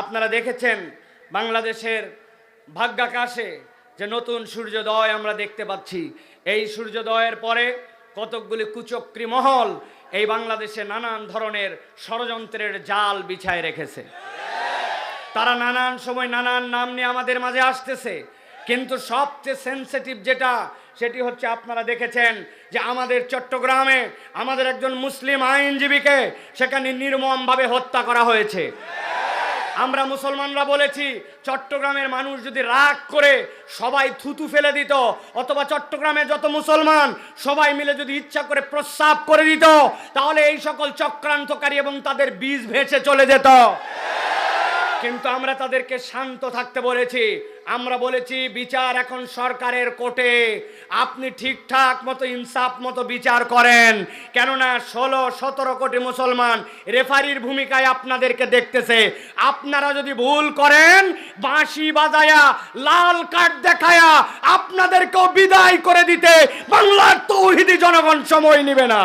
আপনারা দেখেছেন বাংলাদেশের ভাগ্যাকাশে যে নতুন সূর্যোদয় আমরা দেখতে পাচ্ছি। এই সূর্যোদয়ের পরে কতকগুলি কুচক্রী মহল এই বাংলাদেশে নানান ধরনের ষড়যন্ত্রের জাল বিছায় রেখেছে। তারা নানান সময় নানান নাম নিয়ে আমাদের মাঝে আসতেছে। কিন্তু সবচেয়ে সেন্সিটিভ যেটা, সেটি হচ্ছে আপনারা দেখেছেন যে আমাদের চট্টগ্রামে আমাদের একজন মুসলিম আইনজীবীকে সেখানে নির্মমভাবে হত্যা করা হয়েছে। আমরা মুসলমানরা বলেছি, চট্টগ্রামের মানুষ যদি রাগ করে সবাই থুতু ফেলে দিত, অথবা চট্টগ্রামের যত মুসলমান সবাই মিলে যদি ইচ্ছা করে প্রস্রাব করে দিত, তাহলে এই সকল চক্রান্তকারী এবং তাদের বীজ ভেসে চলে যেত। কিন্তু আমরা তাদেরকে শান্ত থাকতে বলেছি। আমরা বলেছি, বিচার এখন সরকারের কোর্টে। আপনি ঠিকঠাক মতো, ইনসাফ মতো বিচার করেন। কেননা ষোলো, সতেরো কোটি মুসলমান রেফারির ভূমিকায় আপনাদেরকে দেখতেছে। আপনারা যদি ভুল করেন, বাঁশি বাজায়া, লাল কার্ড দেখায়া আপনাদেরকেও বিদায় করে দিতে বাংলার তৌহিদি জনগণ সময় নেবে না।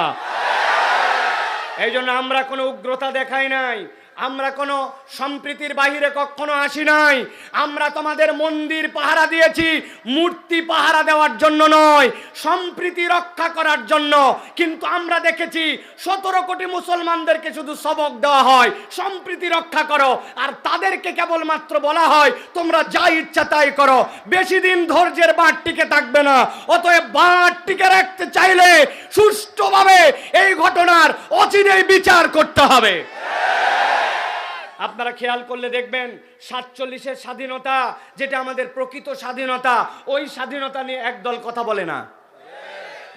এই জন্য আমরা কোনো উগ্রতা দেখাই নাই। আমরা কোনো সম্প্রীতির বাহিরে কখনো আসি নাই। আমরা তোমাদের মন্দির পাহারা দিয়েছি, মূর্তি পাহারা দেওয়ার জন্য নয়, সম্প্রীতি রক্ষা করার জন্য। কিন্তু আমরা দেখেছি সতেরো কোটি মুসলমানদেরকে শুধু সবক দেওয়া হয়, সম্প্রীতি রক্ষা করো, আর তাদেরকে কেবলমাত্র বলা হয়, তোমরা যা ইচ্ছা তাই করো। বেশি দিন ধৈর্যের বাঁট টিকে থাকবে না, অতএব বাঁট টিকে রাখতে চাইলে সুষ্ঠুভাবে এই ঘটনার অচিরেই বিচার করতে হবে। আপনারা খেয়াল করলে দেখবেন সাতচল্লিশের স্বাধীনতা, যেটা আমাদের প্রকৃত স্বাধীনতা, ওই স্বাধীনতা নিয়ে একদল কথা বলে না।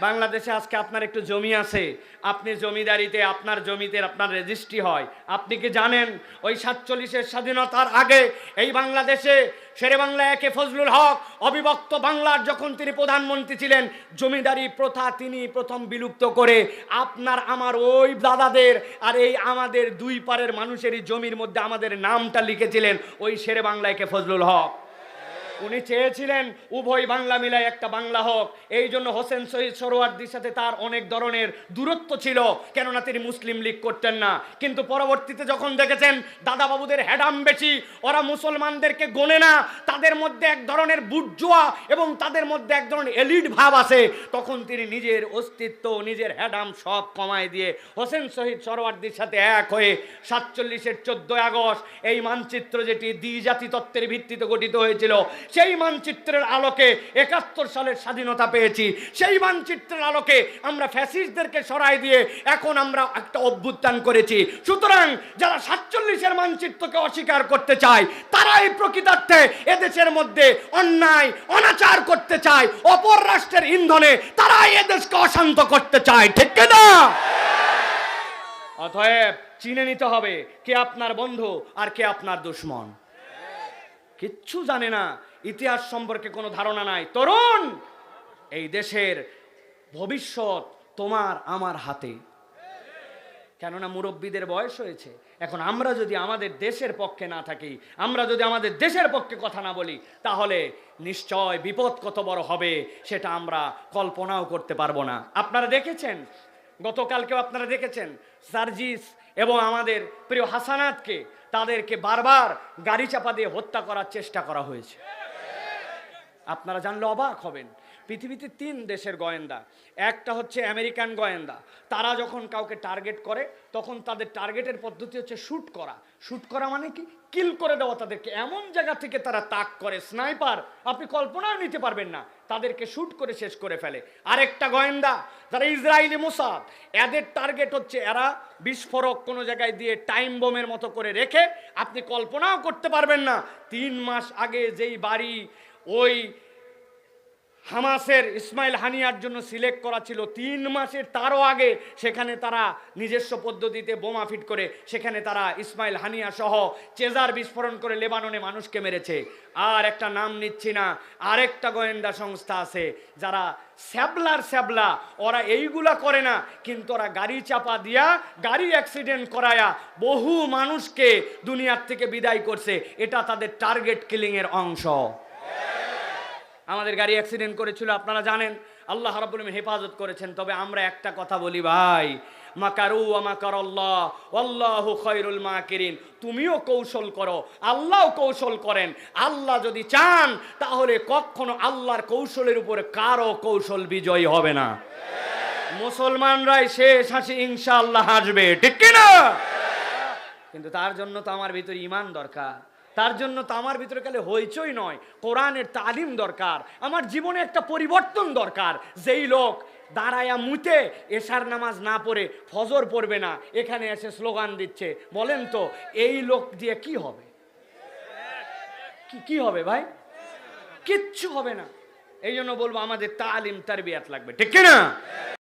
বাংলাদেশে আজকে আপনার একটু জমি আছে। আপনি জমিদারিতে, আপনার জমিতে আপনার রেজিস্ট্রি হয়। আপনি কি জানেন, ওই সাতচল্লিশের স্বাধীনতার আগে এই বাংলাদেশে শেরে বাংলা একে ফজলুল হক, অবিভক্ত বাংলার যখন তিনি প্রধানমন্ত্রী ছিলেন, জমিদারি প্রথা তিনি প্রথম বিলুপ্ত করে আপনার, আমার ওই দাদাদের আর এই আমাদের দুই পারের মানুষেরই জমির মধ্যে আমাদের নামটা লিখেছিলেন ওই শেরে বাংলা একে ফজলুল হক। উনি চেয়েছিলেন, উভয় বাংলা মিলায় একটা বাংলা হোক। এই জন্য হোসেন শহীদ সরোয়ার্দির সাথে তার অনেক ধরনের দূরত্ব ছিল, কেননা তিনি মুসলিম লীগ করতেন না। কিন্তু পরবর্তীতে যখন দেখেছেন দাদা বাবুদের হ্যাডাম বেশি, ওরা মুসলমানদেরকে গোনে না, তাদের মধ্যে এক ধরনের বুটজোয়া এবং তাদের মধ্যে এক ধরনের এলিট ভাব আছে তখন তিনি নিজের অস্তিত্ব, নিজের হ্যাডাম সব কমায় দিয়ে হোসেন শহীদ সরোয়ার্দির সাথে এক হয়ে সাতচল্লিশের চোদ্দই আগস্ট এই মানচিত্র যেটি দ্বিজাতি তত্ত্বের ভিত্তিতে গঠিত হয়েছিল সেই মানচিত্রের আলোকে একাত্তর সালের স্বাধীনতা পেয়েছি। সেই মানচিত্রের আলোকে আমরা ফ্যাসিস্টদেরকে সরাই দিয়ে এখন আমরা একটা অভ্যুত্থান করেছি। সুতরাং যারা সাতচল্লিশের মানচিত্রকে অস্বীকার করতে চায়, তারাই প্রকৃতার্থে এদেশের মধ্যে অন্যায়, অনাচার করতে চায়, অপর রাষ্ট্রের ইন্ধনে তারাই এদেশকে অশান্ত করতে চায়। ঠিক না অতএব চিনে নিতে হবে কে আপনার বন্ধু আর কে আপনার দুশ্মন। কিচ্ছু জানে না। ইতিহাস সম্পর্কে কোনো ধারণা নাই। তরুণ, এই দেশের ভবিষ্যৎ তোমার আমার হাতে। কেননা মুরব্বীদের বয়স হয়েছে। এখন আমরা যদি আমাদের দেশের পক্ষে না থাকি, আমরা যদি আমাদের দেশের পক্ষে কথা না বলি, তাহলে নিশ্চয় বিপদ কত বড় হবে সেটা আমরা কল্পনাও করতে পারব না। আপনারা দেখেছেন? গতকালকেও আপনারা দেখেছেন? সার্জিস এবং আমাদের প্রিয় হাসানাতকে তাদেরকে বারবার গাড়ি চাপা দিয়ে হত্যা করার চেষ্টা করা হয়েছে। আপনারা জানলে অবাক হবেন। পৃথিবীতে তিন দেশের গোয়েন্দা। একটা হচ্ছে আমেরিকান গোয়েন্দা। তারা যখন কাউকে টার্গেট করে, তখন তাদের টার্গেটের পদ্ধতি হচ্ছে শ্যুট করা। শ্যুট করা মানে কি? কিল করে দেওয়া তাদেরকে। এমন জায়গা থেকে তারা তাক করে। স্নাইপার আপনি কল্পনাও নিতে পারবেন না। তাদেরকে শ্যুট করে শেষ করে ফেলে। আরেকটা গোয়েন্দা, যারা ইসরায়েলি মোসাদ। এদের টার্গেট হচ্ছে এরা বিস্ফোরক কোনো জায়গায় দিয়ে টাইম বোমের মতো করে রেখে, আপনি কল্পনাও করতে পারবেন না। তিন মাস আগে যেই বাড়ি, ওই হামাসের ইসমাইল হানিয়ার জন্য সিলেক্ট করা ছিল। তিন মাসের তারও আগে সেখানে তারা নিজস্ব পদ্ধতিতে বোমা ফিট করে সেখানে তারা ইসমাইল হানিয়া সহ চেজার বিস্ফোরণ করে লেবাননে মানুষকে মেরেছে। আর একটা নাম নিচ্ছি না, আরেকটা গোয়েন্দা সংস্থা আছে যারা স্যাবলার স্যাবলা, ওরা এইগুলা করে না, কিন্তু ওরা গাড়ি চাপা দিয়া, গাড়ি অ্যাক্সিডেন্ট করায়া বহু মানুষকে দুনিয়ার থেকে বিদায় করছে। এটা তাদের টার্গেট কিলিংয়ের অংশ। আমাদের গাড়ি অ্যাক্সিডেন্ট করেছিল, আপনারা জানেন, আল্লাহ আলামিন হেফাজত করেছেন, তবে আমরা একটা কথা বলি ভাই, মাকারু ওয়া মাকারাল্লাহ আল্লাহু খায়রুল মাকিরিন, তুমিও কৌশল করো, আল্লাহও কৌশল করেন, আল্লাহ যদি চান, তাহলে কখনো আল্লাহর কৌশলের উপরে কারও কৌশল বিজয়ী হবে না। মুসলমানরাই শেষ হাসি, ইনশাআল্লাহ হাসবে, ঠিক কিনা? কিন্তু তার জন্য তো আমার ভিতরে ইমান দরকার। তার জন্য তো আমার ভিতরে খালি হইচই নয়, কোরআনের তালিম দরকার, আমার জীবনে একটা পরিবর্তন দরকার। যেই লোক দাঁড়ায়া মুতে এশার নামাজ না পড়ে ফজর পড়বে না, এখানে এসে স্লোগান দিচ্ছে, বলেন তো, এই লোক দিয়ে কি হবে? কি হবে ভাই? কিচ্ছু হবে না। এই জন্য বলব আমাদের তালিম, তারবিয়াত লাগবে, ঠিক কিনা?